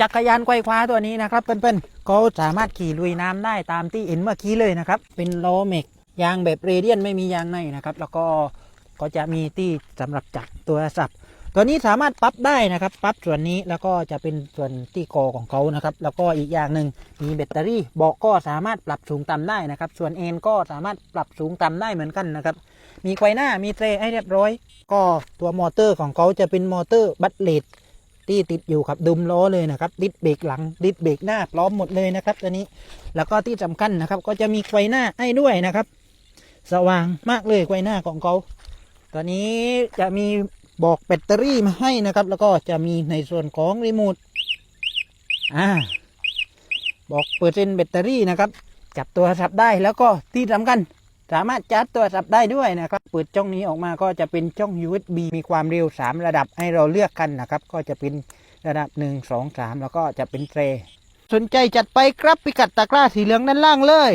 จักรยานไกวคว้าตัวนี้นะครับเพื่อนๆเขาสามารถขี่ลุยน้ำได้ตามที่เห็นเมื่อกี้เลยนะครับ เป็นล้อเมกยางแบบเรเดียนไม่มียางในนะครับ แล้วก็ก็จะมีที่สำหรับจับตัวสับตัวนี้สามารถปรับได้นะครับปรับส่วนนี้แล้วก็จะเป็นส่วนที่คอของเขานะครับ แล้วก็อีกอย่างหนึ่งมีแบตเตอรี่เบาะก็สามารถปรับสูงต่ำได้นะครับ ส่วนเอ็นก็สามารถปรับสูงต่ำได้เหมือนกันนะครับ มีไฟหน้ามีเทรให้เรียบร้อย ก็ตัวมอเตอร์ของเขาจะเป็นมอเตอร์บัตเลด ที่ติดอยู่กับดุมล้อเลยนะครับดิสเบรกหลังดิสเบรกหน้าพร้อมหมดเลยนะครับตัวนี้แล้วก็ที่สำคัญนะครับ ก็จะมีไฟหน้าให้ด้วยนะครับ สว่างมากเลยไฟหน้าของเขาตัวนี้จะมีบอกแบตเตอรี่มาให้นะครับ แล้วก็จะมีในส่วนของรีโมทอ่าบอกเปอร์เซ็นต์แบตเตอรี่นะครับจับตัวสับได้แล้วก็ที่สำคัญ สามารถจัดตัวสับได้ด้วยนะครับ เปิดช่องนี้ออกมาก็จะเป็นช่อง USB มีความเร็ว 3 ระดับให้เราเลือกกันนะครับ ก็จะเป็นระดับ 1 2 3 แล้วก็จะเป็นเทรสนใจจัดไปครับพิกัดตะกร้าสีเหลืองด้านล่างเลย